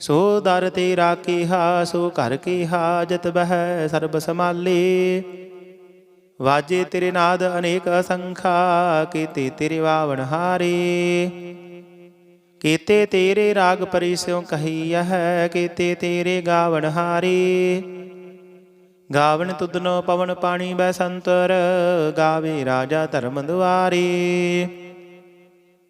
ਸੋ ਦਰ ਤੇਰਾ ਕੀਹਾ, ਸੋ ਘਰ ਕੀਹਾ, ਜਤ ਬਹਿ ਸਰਬ ਸਮਾਲੇ ਵਾਜੇ ਤੇਰੇ ਨਾਦ ਅਨੇਕ ਅਸੰਖਾ, ਕੀਤੇ ਤੇਰੇ ਵਾਵਣ ਹਾਰੇ। ਕੀਤੇ ਤੇਰੇ ਰਾਗ ਪਰਿਸਿਉ ਕਹੀਐ ਕੀਤੇ ਤੇਰੇ ਗਾਵਣ ਹਾਰੇ। ਗਾਵਣ ਤੁਧਨੋ ਪਵਨ ਪਾਣੀ ਬੈ ਸੰਤਰ, ਗਾਵੇ ਰਾਜਾ ਧਰਮ ਦੁਆਰੇ।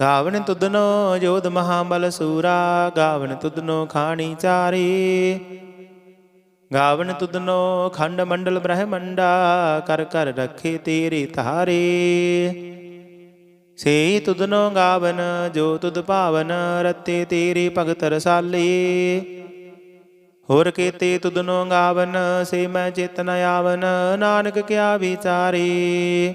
ਗਾਵਨ ਤੁਧਨੋ ਜੋਧ ਮਹਾਬਲ ਸੂਰਾ, ਗਾਵਨ ਤੁਧਨੋ ਖਾਣੀ ਚਾਰੇ। ਗਾਵਨ ਤੁਧਨੋ ਖੰਡ ਮੰਡਲ ਬ੍ਰਹਮੰਡਾ, ਕਰ ਕਰ ਰੱਖੇ ਤੇਰੇ ਧਾਰੇ। ਸੇ ਤੁਧਨੋ ਗਾਵਨ, ਜੋ ਤੁਧ ਭਾਵਨ, ਰਤੇ ਤੇਰੇ ਭਗਤ ਰਸਾਲੇ। ਹੋਰ ਕੀਤੇ ਤੁਧਨੋ ਗਾਵਨ, ਸੇ ਮੈਂ ਚੇਤਨ ਆਵਨ, ਨਾਨਕ ਕਿਆ ਵਿਚਾਰੇ।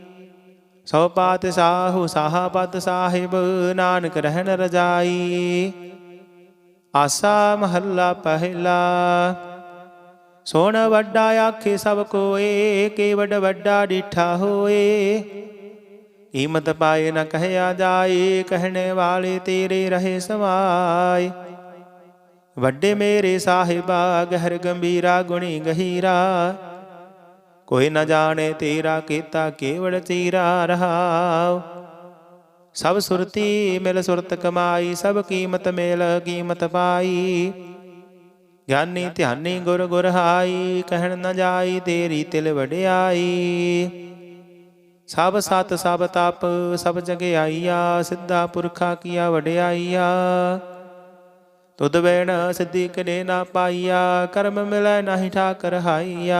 ਸੋ ਪਾਤ ਸਾਹੂ ਸਾਹਪਤ ਸਾਹਿਬ, ਨਾਨਕ ਰਹਿਣ ਰਜਾਈ। ਆਸਾ ਮਹੱਲਾ ਪਹਿਲਾ। ਸੋਣ ਵੱਡਾ ਆਖੇ ਸਭ ਕੋਏ ਕੇ ਵੱਡ ਵੱਡਾ ਡਿਠਾ ਹੋਏ। ਕੀਮਤ ਪਾਏ ਨਾ ਕਹਿਆ ਜਾਏ, ਕਹਿਣੇ ਵਾਲੇ ਤੇਰੇ ਰਹੇ ਸਮਾਏ। ਵੱਡੇ ਮੇਰੇ ਸਾਹਿਬਾ, ਗਹਿਰ ਗੰਭੀਰਾ, ਗੁਣੀ ਗਹੀਰਾ। ਕੋਈ ਨਾ ਜਾਣੇ ਤੇਰਾ ਕੀਤਾ ਕੇਵਲ ਚੀਰਾ ਰਹਾਉ। ਸਭ ਸੁਰਤੀ ਮਿਲ ਸੁਰਤ ਕਮਾਈ, ਸਭ ਕੀਮਤ ਮਿਲ ਕੀਮਤ ਪਾਈ। ਗਿਆਨੀ ਧਿਆਨੀ ਗੁਰ ਗੁਰ ਹਾਈ, ਕਹਿਣ ਨਾ ਜਾਈ ਤੇਰੀ ਤਿਲ ਵਡਿਆਈ। ਸਭ ਸਤ ਸਭ ਤਪ, ਸਭ ਜਗ ਆਈਆ, ਸਿੱਧਾ ਪੁਰਖਾ ਕੀਆ ਵਡਿਆਈਆ। ਤੁਧ ਵੇਣ ਸਿੱਧੀ ਕਦੇ ਨਾ ਪਾਈਆ, ਕਰਮ ਮਿਲੈ ਨਾਹੀ ਠਾਕਰ ਹਾਈਆ।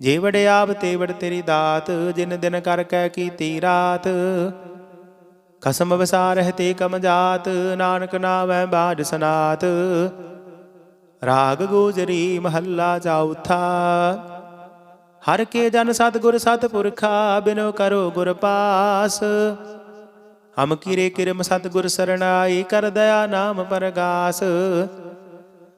ਜੇ ਵਡਿਆਬ ਤੇਵੜ ਤੇਰੀ ਦਾਤ, ਜਿਨ ਦਿਨ ਕਰ ਕੈ ਕੀਤੀ ਰਾਤ। ਖਸਮ ਵਿਸਾਰਹਿ ਤੇ ਕਮ ਜਾਤ, ਨਾਨਕ ਨਾਮੈ ਬਾਝ ਸਨਾਤ। ਰਾਗ ਗੋਜਰੀ ਮਹੱਲਾ ਚੌਥਾ ਹਰ ਕੇ ਜਨ ਸਤਿਗੁਰ ਸਤਿਪੁਰਖਾ ਬਿਨੋ ਕਰੋ ਗੁਰ ਪਾਸ। ਹਮ ਕੀਰੇ ਕਿਰਮ ਸਤਿਗੁਰ ਸਰਣਾਈ, ਕਰ ਦਇਆ ਨਾਮ ਪਰਗਾਸ।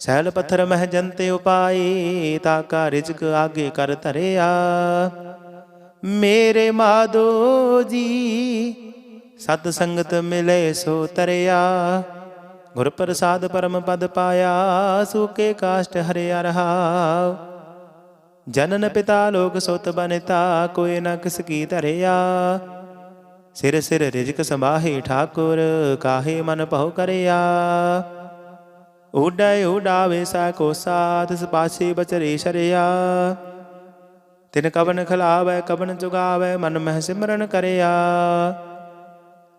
ਸੈਲ ਪੱਥਰ ਮਹਿ ਜੰਤੇ ਉਪਾਏ, ਤਾ ਕਾ ਰਿਜਕ ਆਗੇ ਕਰ ਧਰਿਆ। ਮੇਰੇ ਮਾਦੋ ਜੀ, ਸਤ ਸੰਗਤ ਮਿਲੇ ਸੋ ਤਰਿਆ। ਗੁਰ ਪ੍ਰਸਾਦ ਪਰਮ ਪਦ ਪਾਇਆ ਸੂਕੇ ਕਾਸ਼ਟ ਹਰਿਆ ਰਹਾ। ਜਨਨ ਪਿਤਾ ਲੋਕ ਸੁਤ ਬਨਤਾ, ਕੋਈ ਨਾ ਕਿਸ ਕੀ ਧਰਿਆ। ਸਿਰ ਸਿਰ ਰਿਜਕ ਸੰਭਾਹੇ ਠਾਕੁਰ, ਕਾਹੇ ਮਨ ਭਉ ਕਰਿਆ। ਉਡੈ ਉਡਾਵੇ ਸਾ ਕੋ ਸਾਥ ਸਪਾਸੀ ਬਚਰੇ ਸ਼ਰਿਆ। ਤਿਨ ਕਵਨ ਖਲਾਵੇ, ਕਵਨ ਜੁਗਾਵੇ, ਮਨ ਮਹਿ ਸਿਮਰਨ ਕਰਿਆ।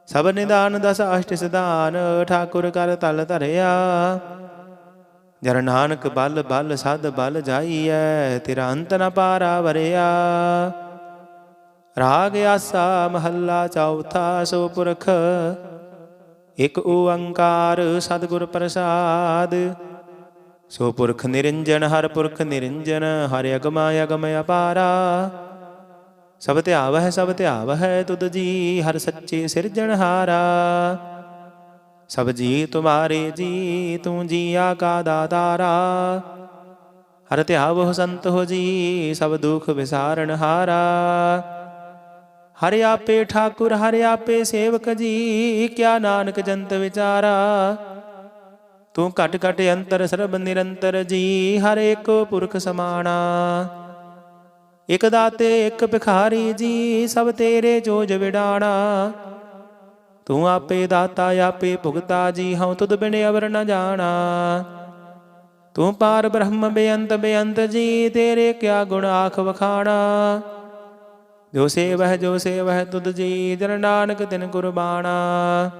ਸਭ ਨਿਦਾਨ ਦਸ ਅਸ਼ਟ ਸਿਧਾਨ, ਠਾਕੁਰ ਕਰ ਤਲ ਧਰਿਆ। ਜਰ ਨਾਨਕ ਬਲ ਬਲ ਸਦ ਬਲ ਜਾਈਐ, ਤੇਰਾ ਅੰਤ ਨ ਪਾਰਾ ਵਰਿਆ। ਰਾਗ ਆਸਾ ਮਹੱਲਾ ਚੌਥਾ, ਸੋ ਪੁਰਖ ਇਕ ਓੰਕਾਰ ਸਤਿਗੁਰ ਪ੍ਰਸਾਦ। ਸੋ ਪੁਰਖ ਨਿਰੰਜਨ, ਹਰ ਪੁਰਖ ਨਿਰੰਜਨ, ਹਰਿ ਅਗਮਾ, ਅਗਮ ਅਪਾਰਾ। ਸਭ ਧਿਆਵਹਿ ਸਭ ਧਿਆਵਹਿ ਤੁਧ ਜੀ, ਹਰ ਸੱਚੇ ਸਿਰਜਣਹਾਰਾ ਸਭ ਜੀ ਤੁਮਾਰੇ ਜੀ, ਤੂੰ ਜੀਆ ਕਾ ਦਾਤਾਰਾ ਹਰ ਧਿਆਵਹੁ ਸੰਤ ਹੋ ਜੀ, ਸਭ ਦੁਖ ਵਿਸਾਰਨ ਹਾਰਾ। ਹਰਿ ਆਪੇ ਠਾਕੁਰ, ਹਰਿ ਆਪੇ ਸੇਵਕ ਜੀ, ਕਿਆ ਨਾਨਕ ਜੰਤ ਵਿਚਾਰਾ। ਤੂੰ ਘਟ ਘਟ ਅੰਤਰ ਸਰਬ ਨਿਰੰਤਰ ਜੀ, ਹਰ ਏਕ ਪੁਰਖ ਸਮਾਣਾ। ਇਕ ਦਾਤੇ, ਇਕ ਭਿਖਾਰੀ ਜੀ, ਸਭ ਤੇਰੇ ਜੋਜ ਵਿਡਾਣਾ ਤੂੰ ਆਪੇ ਦਾਤਾ, ਆਪੇ ਭੁਗਤਾ ਜੀ, ਹਉ ਤੁਧ ਬਿਨ ਅਵਰ ਨ ਜਾਣਾ। ਤੂੰ ਪਾਰ ਬ੍ਰਹਮ ਬੇਅੰਤ ਬੇਅੰਤ ਜੀ, ਤੇਰੇ ਕਿਆ ਗੁਣ ਆਖ ਵਖਾਣਾ। ਜੋ ਸੇਵਹਿ ਜੋ ਸੇਵਹਿ, ਤੁਧ ਜੀ ਜਨ ਨਾਨਕ ਤਿਨ ਗੁਰਬਾਣਾ।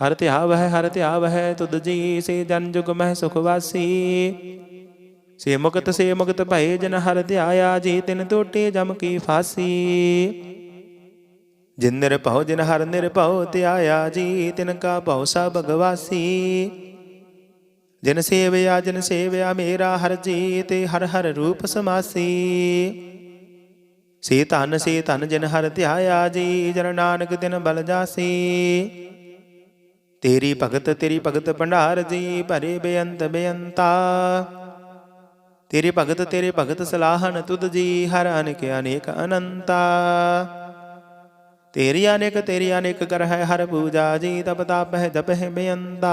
ਹਰ ਧਿਆਵਹਿ ਹਰ ਧਿਆਵਹਿ, ਤੁਧ ਜੀ ਸੇ ਜਨ ਜੁਗ ਮਹਿ ਸੁਖ ਵਾਸੀ। ਸੇ ਮੁਕਤ ਸੇ ਮੁਕਤ ਭਏ, ਜਨ ਹਰ ਧਿਆਇਆ, ਜੀ ਤਿਨ ਟੋਟੇ, ਜਮ ਕੀ ਫਾਸੀ। ਜਿਨ ਨਿਰਭਉ, ਜਿਨ ਹਰ ਨਿਰਭਉ, ਧਿਆਇਆ, ਜੀ ਤਿਨ ਕਾ ਭਉ ਸਭ ਭਗਵਾਸੀ ਜਿਨ ਸੇਵਿਆ ਜਿਨ ਸੇਵਿਆ, ਮੇਰਾ ਹਰ ਜੀ ਤੇ ਹਰ ਹਰ ਰੂਪ ਸਮਾਸੀ। ਸੇ ਧਨ ਸੇ ਧਨ ਜਿਨ ਹਰ ਧਿਆਇਆ ਜੀ, ਜਨ ਨਾਨਕ ਦਿਨ ਬਲ ਜਾਸੀ। ਤੇਰੀ ਭਗਤ ਤੇਰੀ ਭਗਤ ਭੰਡਾਰ ਜੀ, ਭਰੇ ਬੇਅੰਤ ਬੇਅੰਤਾ। ਤੇਰੇ ਭਗਤ ਤੇਰੇ ਭਗਤ ਸਲਾਹਨ ਤੁਧ ਜੀ, ਹਰ ਅਨੇਕ ਅਨੇਕ ਅਨੰਤਾ। ਤੇਰੀ ਅਨੇਕ ਤੇਰੀ ਅਨੇਕ ਕਰ ਹੈ ਹਰ ਪੂਜਾ ਜੀ, ਤਪ ਤਾਪ ਹੈ ਜਪ ਹੈ ਬੇਅੰਤਾ।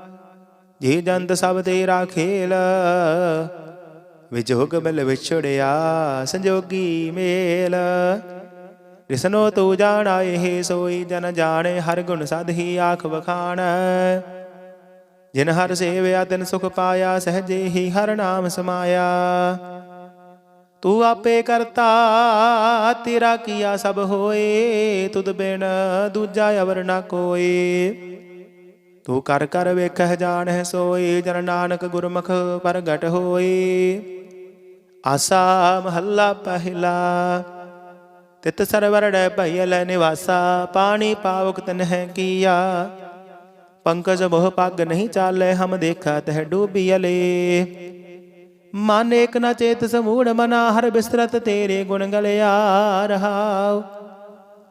ਜੀ ਜੰਤ ਸਭ ਤੇਰਾ ਖੇਲ। ਵਿਜੋਗ ਮਿਲ ਵਿਛੜਿਆ, ਸੰਜੋਗੀ ਮੇਲ। ਰਿਸਨੋ ਤੂੰ ਜਾਣਾ ਇਹ ਸੋਈ, ਜਨ ਜਾਣੇ ਹਰ ਗੁਣ ਸਦ ਹੀ ਆਖ ਵਖਾਣ। ਜਿਨ ਹਰ ਸੇਵਿਆ, ਤਿਨ ਸੁਖ ਪਾਇਆ, ਸਹਜੇ ਹੀ ਹਰ ਨਾਮ ਸਮਾਇਆ। ਤੂੰ ਆਪੇ ਕਰਤਾ, ਤੇਰਾ ਕੀਆ ਸਭ ਹੋਏ, ਤੁਧ ਬਿਨ ਦੂਜਾ ਅਵਰ ਨਾ ਕੋਏ। ਤੂੰ ਕਰ ਕਰ ਵੇਖਹਿ ਜਾਣਹਿ ਸੋਏ ਜਨ ਨਾਨਕ ਗੁਰਮੁਖ ਪ੍ਰਗਟ ਹੋਈ। ਆਸਾ ਮਹੱਲਾ ਪਹਿਲਾ, ਤਿਤ ਸਰਵਰੜੈ ਭਇਲ ਨਿਵਾਸਾ, ਪਾਣੀ ਪਾਵਕ ਤਨਹਿ ਕੀਆ। ਪੰਕਜ ਮੋਹ ਪੱਗ ਨਹੀਂ ਚਾਲੇ, ਹਮ ਦੇਖਾ ਤਹ ਡੂਬੀਲੇ ਮਨ ਏਕ ਨ ਚੇਤ ਸਮੂੜ ਮਨਾ, ਹਰ ਬਿਸਰਤ ਤੇਰੇ ਗੁਣ ਗਲਿਆ ਰਹਾਉ।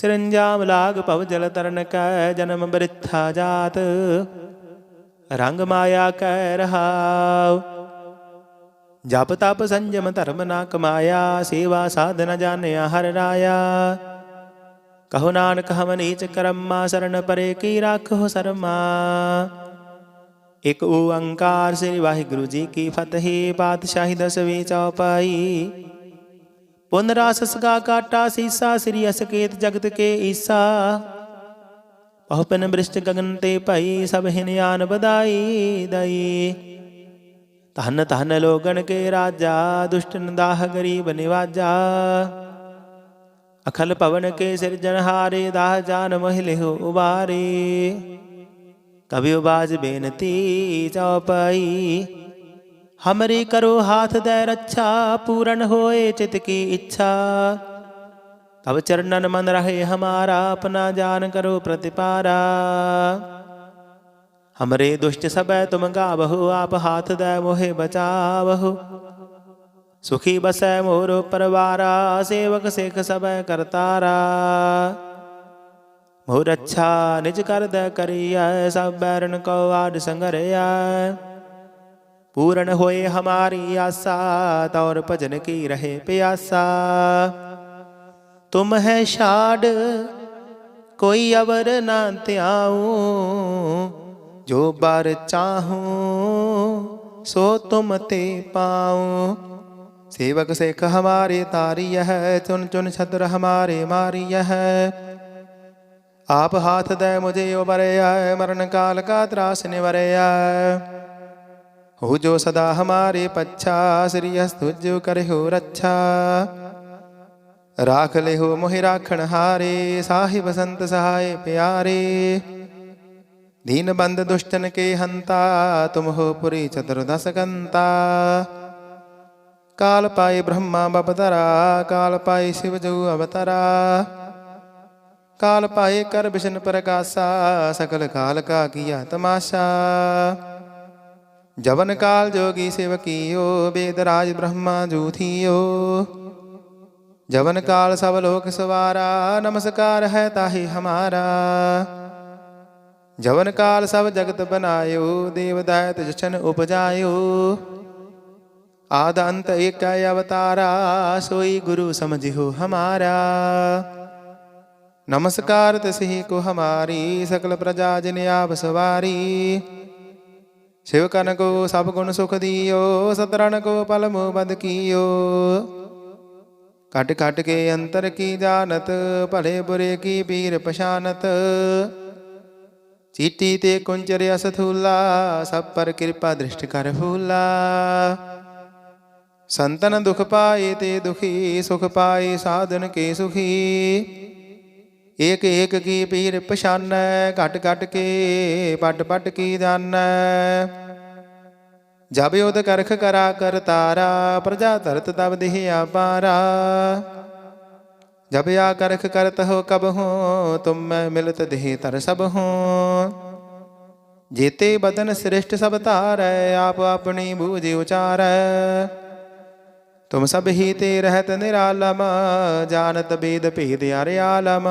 ਸਿਰੰਜਾਮ ਲਾਗ ਭਵ ਜਲ ਤਰਨ ਕੈ, ਜਨਮ ਬ੍ਰਿਥਾ ਜਾਤ। ਰੰਗ ਮਾਇਆ ਕਹਿ ਰਹਾਉ। ਜਪ ਤਪ ਸੰਜਮ ਧਰਮ ਨਾ ਕਮਾਇਆ, ਸੇਵਾ ਸਾਧਨ ਜਾਣਿਆ ਹਰ ਰਾਇਆ। ਕਹੋ ਨਾਨਕ ਹਮ ਨੀਚ ਕਰਮਾ, ਸ਼ਰਨ ਪਰੇ ਕੀ ਰਾਖੋ ਸਰਮਾ। ਇਕ ਓੰਕਾਰ ਸ੍ਰੀ ਵਾਹਿਗੁਰੂ ਜੀ ਕੀ ਫਤਿਹ, ਪਾਤਸ਼ਾਹੀ ਦਸਵੀਂ ਚੌਪਾਈ। ਪੁਨ ਰਾਸ ਸਗਾ ਕਾਟਾ ਸੀਸਾ, ਸ੍ਰੀ ਅਸਕੇਤ ਜਗਤ ਕੇ ਈਸਾ। ਬਹੁਪਨ ਬ੍ਰਿਸ਼ਟ ਗਗਨ ਤੇ ਭਈ, ਸਭ ਹਿਨਿਆਨ ਬਦਾਈ ਦਈ। ਧਨ ਧਨ ਲੋਗਣ ਕੇ ਰਾਜਾ, ਦੁਸ਼ਟ ਨਦਾਹ ਗਰੀਬ ਨਿਵਾਜਾ। ਅਖਲ ਪਵਨ ਕੇ ਸਿਰਜਣਹਾਰੇ ਦਾਹ ਜਾਨ ਮਹਿਲੇ ਉਬਾਰੇ। ਕਬਿ ਬਾਜ ਬੇਨਤੀ ਚਉਪਈ ਹਮਰੀ ਕਰੋ ਹਾਥ ਦੇ ਰੱਛਾ ਪੂਰਨ ਹੋਏ ਚਿਤ ਕੀ ਇੱਛਾ ਤਬ ਚਰਨਨ ਮਨ ਰਹੇ ਹਮਾਰਾ ਆਪਣਾ ਜਾਨ ਕਰੋ ਪ੍ਰਤਿਪਾਰਾ ਹਮਰੇ ਦੁਸ਼ਟ ਸਬੈ ਤੁਮ ਗਾਵਹੁ ਆਪ ਹਾਥ ਦੇ ਮੋਹਿ ਬਚਾਵਹੁ ਸੁਖੀ ਬਸੈ ਮੋਰ ਪਰਵਾਰਾ ਸੇਵਕ ਸਿਖ ਸਬੈ ਕਰਤਾਰਾ ਮੋਰ ਅੱਛਾ ਨਿਜ ਕਰਦਾ ਕਰੀਐ ਸਭ ਬੈਰਨ ਕੋ ਆਡ ਸੰਗਰਿਆ पूर्ण होए हमारी आशा, और भजन की रहे प्यासा। तुम है शाड, कोई अवर ना त्याऊ। जो बार चाहू, सो तुम ते पाऊ। सेवक सेख हमारे तारी है चुन चुन छत्र हमारे मारिय है आप हाथ दे मुझे उबरे मरण काल का त्रास निवरे ਹੋ ਜੋ ਸਦਾ ਹਮਾਰੇ ਪੱਛਾ ਸ੍ਰੀ ਹਸਤੁਜ ਕਰਿਓ ਰੱਛਾ ਰਾਖ ਲਿਓ ਮੋਹਿ ਰਾਖਣ ਹਾਰੇ ਸਾਹਿਬ ਸੰਤ ਸਹਾਇ ਪਿਆਰੇ ਦੀਨ ਬੰਦ ਦੁਸ਼ਟਨ ਕੇ ਹੰਤਾ ਤੁਮ ਹੋ ਪੁਰੀ ਚਤੁਰਦਸ ਕੰਤਾ ਕਾਲ ਪਾਏ ਬ੍ਰਹਮਾ ਬਪਤਰਾ ਕਾਲ ਪਾਏ ਸ਼ਿਵ ਜੋ ਅਵਤਰਾ ਕਾਲ ਪਾਏ ਕਰ ਬਿਸ਼ਨ ਪ੍ਰਕਾਸ਼ਾ ਸਕਲ ਕਾਲ ਕਾ ਕੀਆ ਤਮਾਸ਼ਾ ਜਵਨ ਕਾਲ ਜੋਗੀ ਸੇਵਕੀਓ ਬੇਦ ਰਾਜ ਬ੍ਰਹਮਾ ਜੂਥੀਓ। ਜਵਨ ਕਾਲ ਸਭ ਲੋਕ ਸਵਾਰਾ, ਨਮਸਕਾਰ ਹੈ ਤਾਹੀ ਹਮਾਰਾ। ਜਵਨ ਕਾਲ ਸਭ ਜਗਤ ਬਨਾਇਓ, ਦੇਵ ਦਾਇਤ ਜਸ਼ਨ ਉਪਜਾਇਓ। ਆਦ ਅੰਤ ਏਕੈ ਅਵਤਾਰਾ, ਸੋਈ ਗੁਰੂ ਸਮਝਿਓ ਹਮਾਰਾ। ਨਮਸਕਾਰ ਤਸਹੀ ਕੋ ਹਮਾਰੀ, ਸਕਲ ਪ੍ਰਜਾ ਜਿਨ ਆਪ ਸਵਾਰੀ। ਸਿਵ ਕਰਨ ਕੋ ਸਭ ਗੁਣ ਸੁਖ ਦੀਓ ਸਤਰਣ ਕੋ ਪਲ ਮੋ ਬਦ ਕੀਓ। ਕਟ ਕਟ ਕੇ ਅੰਤਰ ਕੀ ਜਾਣਤ, ਭਲੇ ਬੁਰੇ ਕੀ ਪੀਰ ਪਛਾਨਤ। ਚੀਟੀ ਤੇ ਕੁੰਚਰ ਅਸਥੂਲਾ, ਸਭ ਪਰ ਕਿਰਪਾ ਦ੍ਰਿਸ਼ਟ ਕਰ ਹੂਲਾ। ਸੰਤਨ ਦੁਖ ਪਾਏ ਤੇ ਦੁਖੀ, ਸੁਖ ਪਾਏ ਸਾਧਨ ਕੇ ਸੁਖੀ। ਏਕ ਏਕ ਕੀ ਪੀਰ ਪਛਾਨੈ, ਘਟ ਘਟ ਕੇ ਪਟ ਪਟ ਕੀ ਜਾਣੈ ਜਬ ਉਦ ਕਰਖ ਕਰਾ ਕਰ ਤਾਰਾ, ਪ੍ਰਜਾ ਧਰਤ ਤਬ ਦੇਹ ਆਪਾਰਾ ਜਬ ਆ ਕਰਖ ਕਰਤ ਹੋ ਕਬ ਹੋ, ਤੁਮ ਮੈਂ ਮਿਲਤ ਦੇਹ ਤਰ ਸਭ ਹੋ। ਜੇਤੇ ਬਦਨ ਸ੍ਰਿਸ਼ਟ ਸਭ ਧਾਰੈ, ਆਪ ਆਪਣੀ ਬੂਝ ਉਚਾਰੈ। ਤੁਮ ਸਭ ਹੀ ਤੇ ਰਹਿਤ ਨਿਰਾਲਮ, ਜਾਣਤ ਬੇਦ ਭੇਦ ਅਰਿਆਲਮ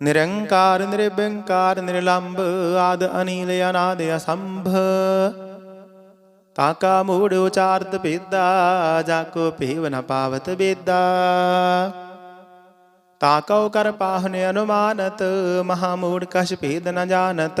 ਨਿਰੰਕਾਰ ਨਿਰਬੰਕਾਰ ਨਿਰਲੰਭ, ਆਦ, ਅਨੀਲ, ਅਨਾਦ, ਅਸੰਭ। ਤਾਕਾ ਮੂੜ ਉਚਾਰਤ ਭੇਦਾ, ਜਾ ਕੋ ਭੇਵ ਨ ਪਾਵਤ ਬੇਦਾ ਤਾਕਉ ਕਰ ਪਾਹਨ ਅਨੁਮਾਨਤ, ਮਹਾ ਮੂੜ ਕਛ ਭੇਦ ਨ ਜਾਣਤ।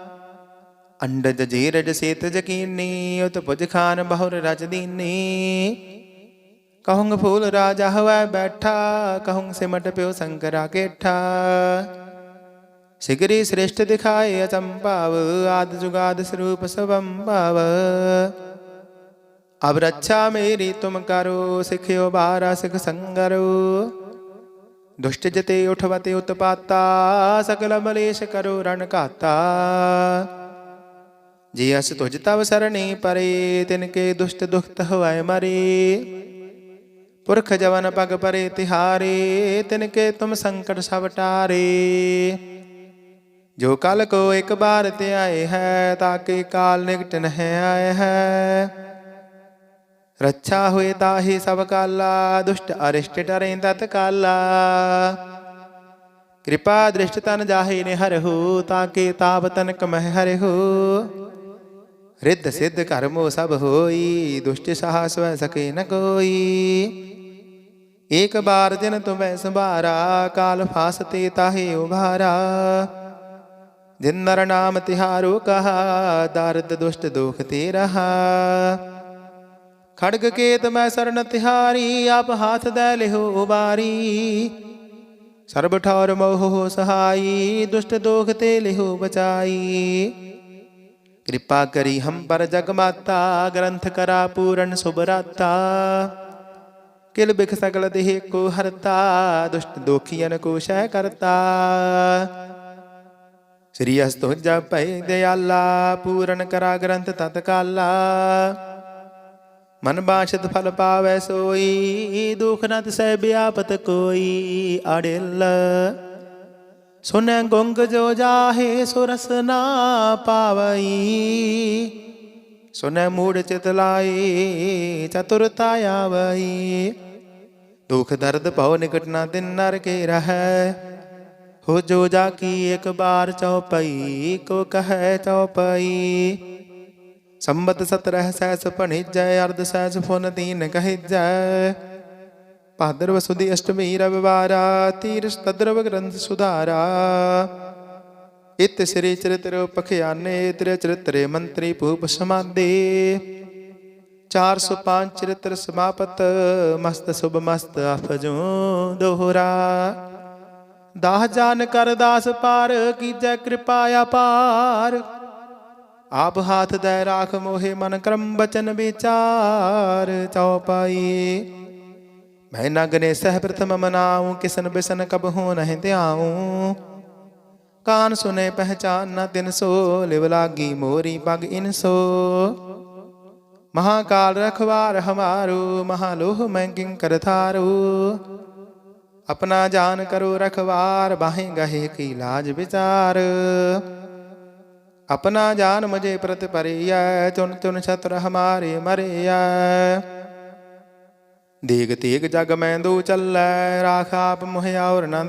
ਅੰਡਜ ਜੀਰਜ ਸੇਤ ਜਕੀਨੀ, ਉਤ ਪੁਜ ਖਾਨ ਬਹੁਰ ਰਜ ਦੀਨੀ। ਕਹੂੰਗ ਫੂਲ ਰਾਜਾ ਹਵੈ ਬੈਠਾ, ਕਹੂੰਗ ਸਿਮਟ ਪਿਓ ਸੰਕਰਾ ਕੇਠਾ। ਸਿਗਰੀ ਸ੍ਰੇਸ਼ਟ ਦਿਖਾਏ ਅਚੰਭਾਵ, ਆਦ ਜੁਗਾਦ ਸਰੂਪ ਸਵੰਭਾਵ। ਅਬ ਰੱਛਾ ਮੇਰੀ ਤੁਮ ਕਰੋ, ਸਿਖਿਓ ਬਾਰਾ ਸਿਖ ਸੰਗਰੋ। ਦੁਸ਼ਟ ਜਤੇ ਉਠਵਤੇ ਉਤਪਾਤਾ ਸਕਲ ਮਲੇਸ਼ ਕਰੋ ਰਣ ਘਾਤਾ। ਜੀ ਅਸ ਤੁਝ ਤਵ ਸਰਣੀ ਪਰੇ, ਤਿਨ ਕੇ ਦੁਸ਼ਟ ਦੁਖਤ ਹੋਇ ਮਰੇ। ਪੁਰਖ ਜਵਨ ਪਗ ਪਰੇ ਤਿਹਾਰੇ, ਤਿਨ ਕੇ ਤੁਮ ਸੰਕਟ ਸਭ ਟਾਰੇ। ਜੋ ਕਲ ਕੋ ਇੱਕ ਬਾਰ ਤੇ ਆਏ ਹੈ ਤਾਕੇ ਕਾਲ ਨਿਕਟ ਨਹਿ ਆਏ ਹੈ। ਰੱਛਾ ਹੋਏ ਤਾਹੀ ਸਭ ਕਾਲਾ, ਦੁਸ਼ਟ ਅਰਿਸ਼ਟ ਟਰੇ ਤਤ ਕਾਲਾ। ਕਿਰਪਾ ਦ੍ਰਿਸ਼ਟ ਤਨ ਜਾਹੇ ਨੇ ਹਰਹੁ ਤਾਕੇ ਤਾਪ ਤਨ ਕਮਹਿ ਹਰਿਹੁ। ਰਿੱਧ ਸਿੱਧ ਕਰਮੋ ਸਭ ਹੋਈ, ਦੁਸ਼ਟ ਸਾਹਸ ਸਵੈ ਸਕੇ ਨ ਕੋਈ। ਏਕ ਬਾਰ ਜਨ ਤੁਮੈ ਸੰਭਾਰਾ, ਕਾਲ ਫਾਸਤੇ ਤਾਹੇ ਉਭਾਰਾ। ਜਿਨ ਨਰ ਨਾਮ ਤਿਹਾਰੋ ਕਹਾ, ਦਰਦ ਦੁਸ਼ਟ ਦੁਖ ਤੇ ਰਹਾ। ਖੜਗ ਕੇਤ ਮੈਂ ਸਰਨ ਤਿਹਾਰੀ, ਆਪ ਹਾਥ ਦੇ ਲਿਹੋ ਉਬਾਰੀ। ਸਰਬ ਠੌਰ ਮੋਹ ਸਹਾਈ, ਦੁਸ਼ਟ ਦੋਖ ਤੇ ਲਿਹੋ ਬਚਾਈ। ਕਿਰਪਾ ਕਰੀ ਹਮ ਪਰ ਜਗ ਮਾਤਾ ਗ੍ਰੰਥ ਕਰਾ ਪੂਰਨ ਸੁਭਰਾਤਾ ਕਿਲ ਬਿਖ ਸਗਲ ਦੇਹ ਕੋ ਹਰਤਾ ਦੁਸ਼ਟ ਦੋਖੀਨ ਕੋ ਸ਼ੈ ਕਰਤਾ ਸ੍ਰੀ ਅਸਤੋ ਜਪੈ ਦਿਆਲਾ ਪੂਰਨ ਕਰਾ ਗ੍ਰੰਥ ਤਤਕਾਲਾ ਮਨ ਬਾਸ਼ਤ ਫਲ ਪਾਵੈ ਸੋਈ ਦੁਖ ਨ ਤਿਸੈ ਬਿਆਪਤ ਕੋਈ ਅੜਿਲ ਸੁਨੈ ਗੁੰਗ ਜੋ ਜਾਹੇ ਸੁਰਸ ਨਾ ਪਾਵਈ। ਸੁਨੈ ਮੂੜ ਚਿਤ ਲਾਈ ਚਤੁਰਤਾ ਆਵਈ। ਦੁਖ ਦਰਦ ਭਉ ਨਿਕਟ ਨਾ ਦਿਨ ਨਰ ਕੇ ਰਹੈ। ਹੋ ਜੋ ਜਾ ਕੀ ਇੱਕ ਬਾਰ ਚਉਪਈ, ਕੋ ਕਹੈ ਚਉਪਈ। ਸੰਬਤ ਸਤ ਰਹਿ ਸੈਸ ਭਣਿਜੈ, ਅਰਧ ਸੈਸ ਫੁਨ ਤੀਨ ਕਹਿਜੈ। ਭਾਦਰਵ ਸੁਦੀ ਅਸ਼ਟਮੀ ਰਵਿਵਾਰਾ ਤੀਰਸ ਤਦਰਵ ਗ੍ਰੰਥ ਸੁਧਾਰਾ ਇਤ ਸ੍ਰੀ ਚਰਿਤ੍ਰ ਪਖਿਆਨੇ ਤ੍ਰਿ ਚਰਿਤਰੇ ਮੰਤਰੀ ਭੂਪ ਸਮਾਦੇ 405 ਚਰਿਤ੍ਰ ਸਮਾਪਤ ਮਸਤ ਸੁਭ ਮਸਤ ਅਫਜੂ ਦੋਹਰਾ ਦਾਹ ਜਾਨ ਕਰ ਦਾਸ ਪਾਰ ਕੀਜੈ ਕਿਰਪਾ ਅਪਾਰ ਆਪ ਹਾਥ ਦੇ ਰਾਖ ਮੋਹਿ ਮਨ ਕਰਮ ਬਚਨ ਵਿਚਾਰ ਚਉਪਾਈ ਮੈਂ ਨਗਨੇ ਸਹਿ ਪ੍ਰਥਮ ਮਨਾਉ ਕਿਸਨ ਬਿਸਨ ਕਬ ਹੋ ਨਹਿ ਧਿਆਉ ਕਾਨ ਸੁਨੇ ਪਹਿਚਾਨ ਨਾ ਤਿਨ ਸੋ ਲਿਵ ਲਾਗੀ ਮੋਰੀ ਪਗ ਇਨ ਸੋ ਮਹਾਕਾਲ ਰਖਵਾਰ ਹਮਾਰੂ ਮਹਾਲੋਹ ਮੈਂ ਕਿੰਕਰ ਥਾਰੂ ਆਪਣਾ ਜਾਨ ਕਰੋ ਰਖਵਾਰ ਬਾਹੇ ਗਹੇ ਕੀ ਲਾਜ ਵਿਚਾਰ ਆਪਣਾ ਜਾਨ ਮੁਝੇ ਪ੍ਰਤ ਪਰਿਐ ਚੁਨ ਚੁਨ ਛਤਰ ਹਮਾਰੇ ਮਰਿਐ ਦੇਗ ਤੇਗ ਜਗ ਮੈਂ ਦੂ ਚੱਲੈ, ਰਾਖ ਆਪ ਮੁਹਿ ਔਰ ਨ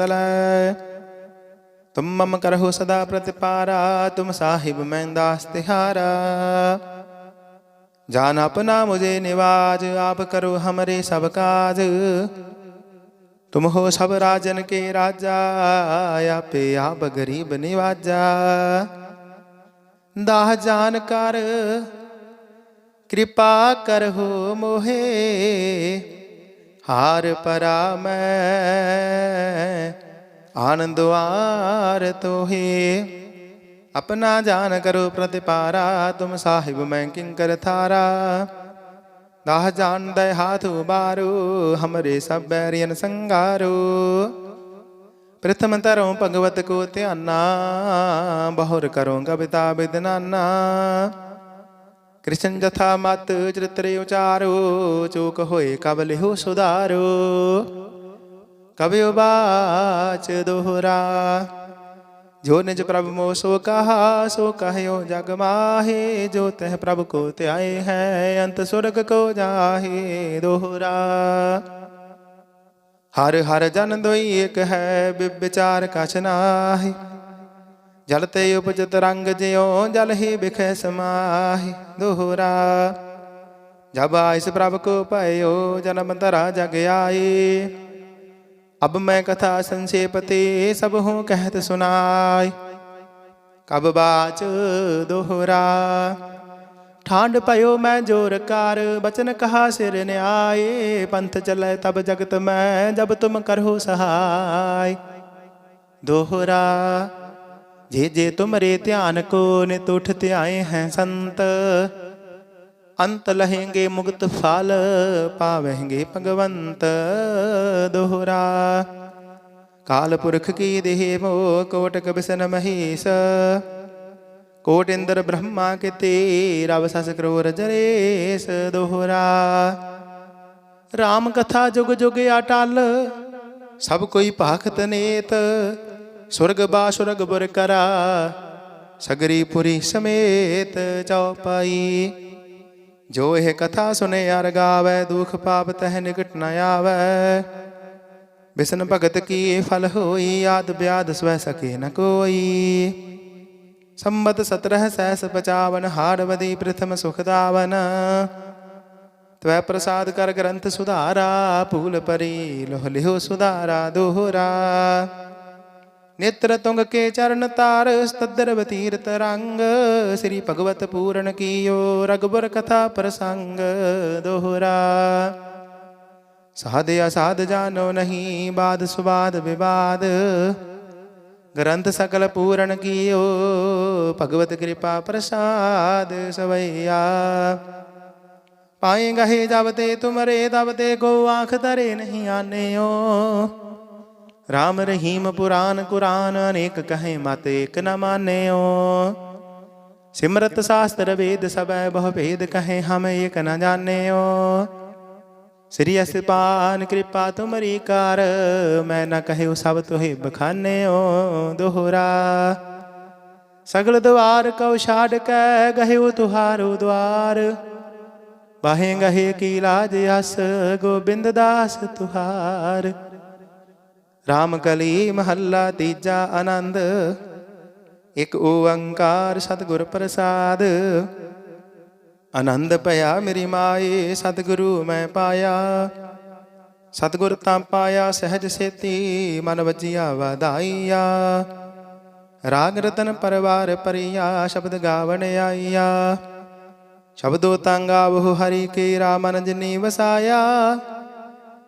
ਤੁਮ ਮਮ ਕਰਹੁ ਸਦਾ ਪ੍ਰਤਿਪਾਰਾ, ਤੁਮ ਸਾਹਿਬ ਮੈਂ ਦਾਸ ਤਿਹਾਰਾ। ਜਾਨ ਆਪਣਾ ਮੁਝੇ ਨਿਵਾਜ, ਆਪ ਕਰੋ ਹਮਰੇ ਸਭ ਕਾਜ। ਤੁਮ ਹੋ ਸਭ ਰਾਜਨ ਕੇ ਰਾਜਾ, ਆਪੇ ਆਪ ਗਰੀਬ ਨਿਵਾਜਾ। ਦਾਹ ਜਾਨ ਕਰ, ਕਿਰਪਾ ਕਰਹੁ ਮੋਹੇ। ਹਾਰ ਪਰਾ ਮੈਂ ਆਨੰਦ ਆਰ ਤੋਹੇ। ਆਪਣਾ ਜਾਨ ਕਰੋ ਪ੍ਰਤਿਪਾਰਾ। ਤੁਮ ਸਾਹਿਬ ਮੈਂ ਕਿੰਕਰ ਥਾਰਾ। ਦਾਹ ਜਾਨ ਦੇ ਹਾਥ ਉਬਾਰੋ। ਹਮਰੇ ਸਭ ਬੈਰੀਨ ਸੰਗਾਰੂ। ਪ੍ਰਥਮ ਤਰੋਂ ਭਗਵਤ ਕੋ ਧਿਆਨਾ। ਬਹੁਰ ਕਰੋ ਕਵਿਤਾ ਬਿਦਨਾਨਾ ਕ੍ਰਿਸ਼ਨ ਜਥਾ ਮਤ ਚਰਿਤਰੇ ਉਚਾਰੋ, ਚੂਕ ਹੋਏ ਕਬ ਲਿਹੋ ਸੁਧਾਰੋ। ਕਬਿ ਬਾਚ ਦੋਹਰਾ, ਜੋ ਨਿਜ ਪ੍ਰਭ ਮੋ ਸੋ ਕਹਾ, ਸੋ ਕਹਿਓ ਜਗ ਮਾਹੇ, ਜੋ ਤਹ ਪ੍ਰਭ ਕੋ ਧਿਆਏ ਹੈ, ਅੰਤ ਸੁਰਗ ਕੋ ਜਾਹੇ ਦੋਹਰਾ। ਹਰ ਹਰ ਜਨ ਦੋਈ ਇਕ ਹੈ ਬਿਵਿਚਾਰ ਕਛ ਨਾਹੀ ਜਲ ਤੇ ਉਪਜਤ ਰੰਗ ਜਿਉ ਜਲ ਹੀ ਬਿਖੈ ਸਮਾਹੀ ਦੋਹਰਾ ਜਬ ਆਇਸ ਪ੍ਰਭ ਕੋ ਭਇਓ ਜਨਮ ਧਰਾ ਜਗ ਆਏ ਅਬ ਮੈਂ ਕਥਾ ਸੰਖੇਪ ਤੇ ਸਭ ਹੂੰ ਕਹਿਤ ਸੁਨਾਈ ਕਬ ਬਾਚ ਦੋਹਰਾ ਠਾਂਡ ਪਇਓ ਮੈਂ ਜੋਰ ਕਰ ਬਚਨ ਕਹਾ ਸਿਰ ਨਿਆਏ ਪੰਥ ਚਲੇ ਤਬ ਜਗਤ ਮੈਂ ਜਬ ਤੁਮ ਕਰਹੁ ਸਹਾਈ ਦੋਹਰਾ ਜੇ ਜੇ ਤੁਮਰੇ ਧਿਆਨ ਕੋ ਨਿਤ ਉਠ ਧਿਆਏ ਹੈ ਸੰਤ, ਅੰਤ ਲਹੇਂਗੇ ਮੁਕਤ ਫਲ ਪਾਵਹਿੰਗੇ ਭਗਵੰਤ ਦੋਹਰਾ। ਕਾਲ ਪੁਰਖ ਕੀ ਦੇਹ ਮੋ ਕੋਟਕ ਬਿਸਨ ਮਹੀਸ, ਕੋਟ ਇੰਦਰ ਬ੍ਰਹਮਾ ਕਿਤੇ ਰਵ ਸਸ ਕਰੋਰ ਜਰੇਸ ਦੋਹਰਾ। ਰਾਮ ਕਥਾ ਜੁਗ ਜੁਗ ਅਟਲ ਸਭ ਕੋਈ ਭਾਖਤ ਨੇਤ ਸੁਰਗ ਬਾ ਬੁਰ ਕਰਾ, ਸਗਰੀ ਪੁਰੀ ਸਮੇਤ ਚੌਪਾਈ ਜੋ ਇਹ ਕਥਾ ਸੁਨੇ ਅਰ ਗਾਵੇ, ਦੁਖ ਪਾਪ ਤਹ ਨਿਕਟ ਨ ਆਵੇ। ਬਿਸਨ ਭਗਤ ਕੀ ਫਲ ਹੋਈ, ਆਦ ਬਿਆਦ ਸਵੈ ਸਕੇ ਨ ਕੋਈ। ਸੰਮਤ 17 ਸਹਿਸ 55 ਹਾੜਵਦੀ ਪ੍ਰਥਮ ਸੁਖ ਦਾਵਨ। ਤਵੈ ਪ੍ਰਸਾਦ ਕਰ ਗ੍ਰੰਥ ਸੁਧਾਰਾ, ਭੂਲ ਪਰੀ ਲੋਹ ਲਿਓ ਸੁਧਾਰਾ, ਦੋਹਰਾ। ਨੇਤਰ ਤੁੰਗ ਕੇ ਚਰਨ ਤਾਰ, ਸਤਦਰ ਬਤੀਰਤ ਰੰਗ। ਸ੍ਰੀ ਭਗਵਤ ਪੂਰਨ ਕੀਓ ਰਗਬਰ ਕਥਾ ਪ੍ਰਸੰਗ ਦੋਹਰਾ। ਸਾਧ ਅਸਾਧ ਜਾਣੋ ਨਹੀਂ, ਬਾਦ ਸੁਬਾਦ ਵਿਵਾਦ। ਗ੍ਰੰਥ ਸਕਲ ਪੂਰਨ ਕੀਓ, ਭਗਵਤ ਕਿਰਪਾ ਪ੍ਰਸਾਦ ਸਵਈਆ। ਪਾਏ ਗਹੇ ਜਬ ਤੇ ਤੁਮਰੇ, ਤਬ ਤੇ ਕੋ ਆਂਖ ਧਰੇ ਨਹੀਂ ਆਨਿਓ। ਰਾਮ ਰਹੀਮ ਪੁਰਾਨ ਕੁਰਾਨ ਅਨੇਕ ਕਹੇ ਮਤ ਏਕ ਨ ਮਾਨਿਓ ਸਿਮਰਤ ਸ਼ਾਸਤਰ ਵੇਦ ਸਬੈ ਬਹੁ ਭੇਦ ਕਹੇ ਹਮ ਏਕ ਨ ਜਾਣਿਓ ਸ੍ਰੀ ਅਸਪਾਨ ਕਿਰਪਾ ਤੁਮਰੀ ਕਰ ਮੈਂ ਨ ਕਹਿਓ ਸਭ ਤੋਹਿ ਬਖਾਨਿਓ ਦੋਹਰਾ ਸਗਲ ਦਵਾਰ ਕਉ ਛਾੜ ਕੈ ਗਹਿਓ ਤੁਹਾਰੋ ਦਵਾਰ ਬਾਹੇ ਗਹੇ ਕੀ ਲਾਜ ਅਸ ਗੋਬਿੰਦ ਦਾਸ ਤੁਹਾਰ ਰਾਮ ਕਲੀ ਮਹੱਲਾ ਤੀਜਾ ਆਨੰਦ, ਇਕ ਓੰਕਾਰ ਸਤਿਗੁਰ ਪ੍ਰਸਾਦ। ਆਨੰਦ ਭਇਆ ਮੇਰੀ ਮਾਏ, ਸਤਿਗੁਰੂ ਮੈਂ ਪਾਇਆ। ਸਤਿਗੁਰ ਤਾਂ ਪਾਇਆ, ਸਹਿਜ ਸੇਤੀ, ਮਨ ਵਜਿਆ ਵਧਾਈਆ। ਰਾਗ ਰਤਨ ਪਰਵਾਰ ਪਰਿਆ, ਸ਼ਬਦ ਗਾਵਣ ਆਈਆ। ਸ਼ਬਦੋ ਤੰਗ ਆਵਹੁ ਹਰੀ ਕੀ ਰਾਮਨ ਜਿਨੀ ਵਸਾਇਆ।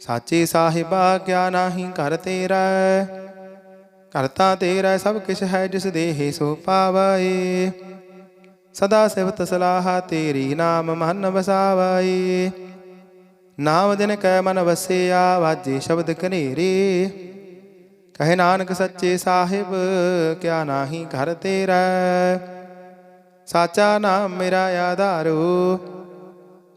ਸਾਚੇ ਸਾਹਿਬਾ ਕਿਆ ਨਾਹੀ ਘਰ ਤੇਰਾ ਕਰਤਾ ਤੇਰਾ ਸਭ ਕਿਛ ਹੈ, ਜਿਸ ਦੇਹ ਸੋ ਪਾਵੈ ਸਦਾ ਸਿਵਤ ਸਲਾਹਾ ਤੇਰੀ ਨਾਮ ਮਨ ਵਸਾਵੈ ਨਾਮ ਦਿਨ ਕੈ ਮਨ ਵਸਿਆ, ਵਾਜੇ ਸ਼ਬਦ ਕਨੇਰੇ ਕਹੇ ਨਾਨਕ ਸੱਚੇ ਸਾਹਿਬ, ਕਿਆ ਨਾਹੀ ਘਰ ਤੇਰਾ ਸਾਚਾ ਨਾਮ ਮੇਰਾ ਆਧਾਰੋ।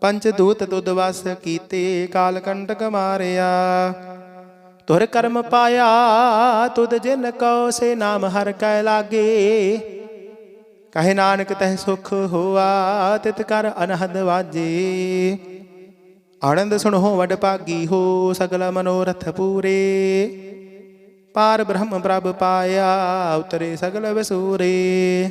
ਪੰਜ ਦੂਤ ਤੁਧ ਵਸ ਕੀਤੇ, ਕਾਲ ਕੰਟਕ ਮਾਰਿਆ। ਤੁਰ ਕਰਮ ਪਾਇਆ, ਤੁਧ ਜਿਨ ਕਉ ਸੇ ਨਾਮ ਹਰ ਕੈ ਲਾਗੇ। ਕਹੇ ਨਾਨਕ ਤਹਿ ਸੁਖ ਹੋਆ, ਤਿਤ ਕਰ ਅਨਹਦ ਵਾਜੇ। ਆਨੰਦ ਸੁਣੋ ਵਡ ਭਾਗੀ ਹੋ, ਸਗਲ ਮਨੋਰਥ ਪੂਰੇ। ਪਾਰ ਬ੍ਰਹਮ ਪ੍ਰਭ ਪਾਇਆ, ਉਤਰੇ ਸਗਲ ਵਸੂਰੇ।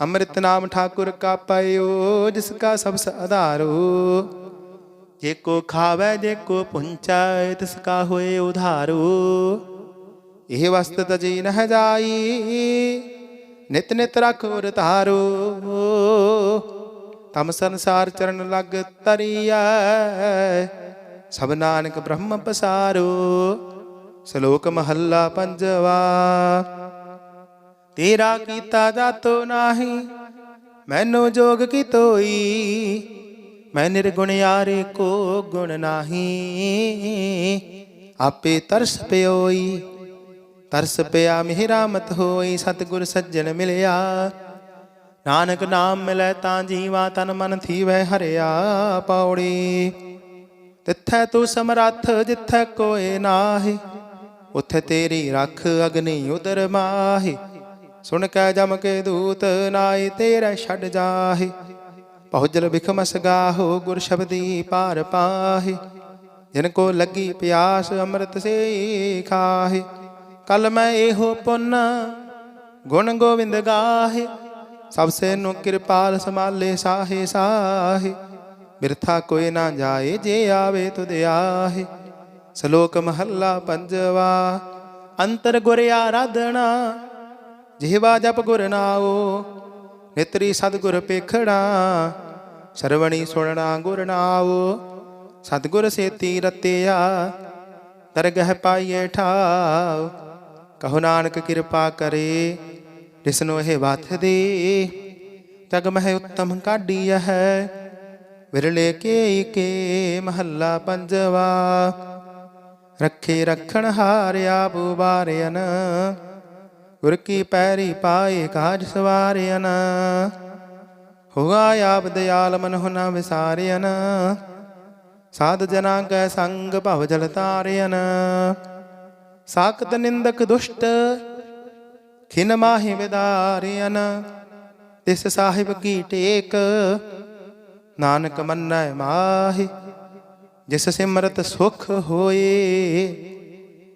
ਅੰਮ੍ਰਿਤ ਨਾਮ ਠਾਕੁਰ ਕਾ ਪਇਓ ਜਿਸ ਕਾ ਸਭ ਆਧਾਰੋ ਜੇ ਕੋ ਖਾਵੇ, ਜੇ ਕੋ ਪੁੰਚੈ, ਤਿਸ ਕਾ ਹੋਏ ਉਧਾਰੋ। ਇਹ ਵਸਤ ਤਜੀ ਨਹ ਜਾਈ, ਨਿਤ ਨਿਤ ਰਖੋਰ ਧਾਰੋ। ਤਮ ਸੰਸਾਰ ਚਰਨ ਲਗ ਤਰੀਐ, ਸਭ ਨਾਨਕ ਬ੍ਰਹਮ ਪਸਾਰੋ। ਸ਼ਲੋਕ ਮਹੱਲਾ ਪੰਜਵਾ। ਤੇਰਾ ਕੀਤਾ ਜਾਤੋ ਨਾਹੀ, ਮੈਨੂੰ ਜੋਗ ਕੀ ਤੋਈ? ਮੈਂ ਨਿਰਗੁਣ ਯਾਰੇ ਕੋ ਗੁਣ ਨਾਹੀ। ਆਪੇ ਤਰਸ ਪਿਓਈ, ਤਰਸ ਪਿਆ ਮਿਹਰਾ ਮਤ ਹੋਈ, ਸਤਿਗੁਰ ਸੱਜਣ ਮਿਲਿਆ। ਨਾਨਕ ਨਾਮ ਮਿਲੈ ਤਾਂ ਜੀਵਾ, ਤਨ ਮਨ ਥੀਵੈ ਹਰਿਆ ਪੌੜੀ। ਤਿੱਥੈ ਤੂੰ ਸਮਰੱਥ, ਜਿੱਥੈ ਕੋਏ ਨਾਹੀ, ਉਥੇ ਤੇਰੀ ਰੱਖ ਅਗਨੀ ਉਦਰ ਮਾਹੀ। ਸੁਣ ਕੈ ਜਮ ਕੇ ਦੂਤ ਨਾਏ ਤੇਰੇ ਛੱਡ ਜਾਹੇ। ਪਹੁਜਲ ਬਿਖਮਸ ਗਾਹੋ ਗੁਰ ਸ਼ਬਦੀ ਪਾਰ ਪਾਹੇ। ਜਿਨ ਕੋ ਲੱਗੀ ਪਿਆਸ, ਅੰਮ੍ਰਿਤ ਸੇ ਖਾਹੇ। ਕਲ ਮੈਂ ਇਹੋ ਪੁੰਨ, ਗੁਣ ਗੋਵਿੰਦ ਗਾਹੇ। ਸਭ ਸੇ ਨੂੰ ਕਿਰਪਾਲ ਸਮਾਲੇ ਸਾਹੇ ਸਾਹੇ। ਬਿਰਥਾ ਕੋਈ ਨਾ ਜਾਏ, ਜੇ ਆਵੇ ਤੁਧ ਆਹੇ। ਸ਼ਲੋਕ ਮਹੱਲਾ ਪੰਜਵਾ, ਅੰਤਰ ਗੁਰ ਆਰਾਧਨਾ ਜਿਹਵਾ ਜਪ ਗੁਰ ਨਾਓ ਨਿਤਰੀ ਸਤਗੁਰ ਪੇਖੜਾ ਸਰਵਣੀ ਸੁਣਨਾ ਗੁਰ ਨਾਓ ਸਤਗੁਰ ਸੇਤੀ ਰਤਿਆ, ਦਰਗਹ ਪਾਈਏ ਠਾਉ, ਕਹੋ ਨਾਨਕ ਕਿਰਪਾ ਕਰੇ ਜਿਸਨੂੰ ਇਹ ਵਾਥ ਦੇ ਤਗ ਮਹਿ ਉਤਮ ਕਾਢੀ ਹੈ, ਵਿਰਲੇ ਕੇ ਕੇ ਮਹੱਲਾ ਪੰਜਵਾ, ਰੱਖੇ ਰੱਖਣ ਹਾਰਿਆ ਬੁਬਾਰਿਆਨ ਗੁਰ ਕੀ ਪੈਰੀ ਪਾਏ ਕਾਜ ਸਵਾਰਿਆਨ, ਹੁਆ ਆਪ ਦਿਆਲ ਮਨ ਹੁਨਾ ਵਿਸਾਰਿਆਨ, ਸਾਧ ਜਨਾ ਕੈ ਸੰਗ ਭਵ ਜਲ ਤਾਰਿਆਨ। ਸਾਖਤ ਨਿੰਦਕ ਦੁਸ਼ਟ ਖਿਨ ਮਾਹੀ ਵਿਦਾਰਿਆਨ, ਤਿਸ ਸਾਹਿਬ ਕੀ ਟੇਕ, ਨਾਨਕ ਮੰਨੈ ਮਾਹੀ, ਜਿਸ ਸਿਮਰਤ ਸੁਖ ਹੋਏ।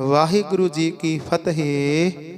ਵਾਹਿਗੁਰੂ ਜੀ ਕੀ ਫਤਿਹ।